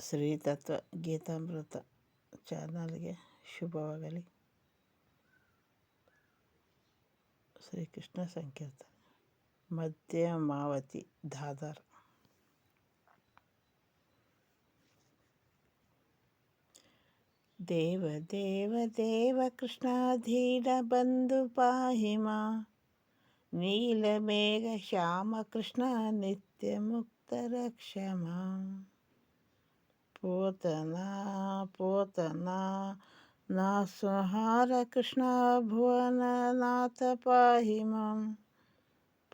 ಶ್ರೀ ತತ್ವ ಗೀತಾಮೃತ ಚಾನಲ್ಗೆ ಶುಭವಾಗಲಿ ಶ್ರೀಕೃಷ್ಣ ಸಂಕೀರ್ತನೆ ಮಧ್ಯಮಾವತಿ ದಾದರ್ ದೇವ ದೇವ ದೇವ ಕೃಷ್ಣ ಧೀರ ಬಂಧು ಪಾಹಿ ಮಾ ನೀಲಮೇಘ ಶ್ಯಾಮ ಕೃಷ್ಣ पूतना पूतना नासंहार कृष्ण भुवननाथ पाहि मम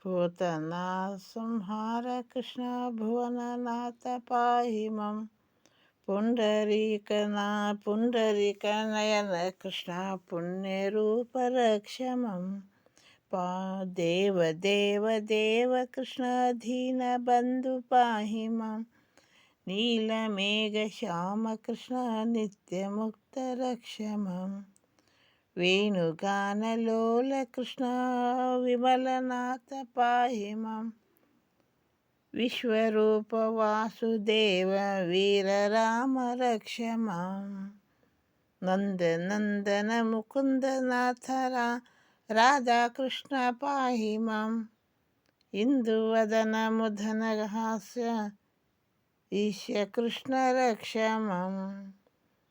पूतना संहार कृष्ण भुवननाथ पाहि मम पुण्डरीकना पुण्डरीकनयन कृष्ण पुण्यरूपरक्ष मम पा देव देव देव कृष्ण दीनबन्धु पाहि मम नीलमेघश्यामकृष्णनित्यमुक्तरक्षमं वेणुगानलोलकृष्ण विमलनाथ पाहि मम् विश्वरूपवासुदेव वीरराम रक्ष माँ नन्दनन्दनमुकुन्दनाथरा राधाकृष्ण पाहि माम् इन्दुवदनमुदनहास्य ഈശ കൃഷ്ണ രക്ഷമം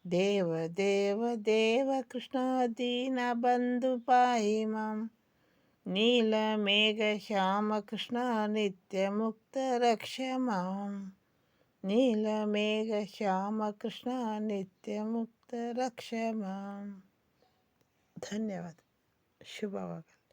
ദേവ ദേവ ദേവ കൃഷ്ണ ദീന ബന്ധുപായിമം നീലമേഘശ്യാമകൃഷ്ണ നിത്യമുക്തരക്ഷമാം നീലമേഘശ്യാമകൃഷ്ണ നിത്യമുക്തരക്ഷമാം ಧನ್ಯವಾದ ಶುಭವಾಗಲಿ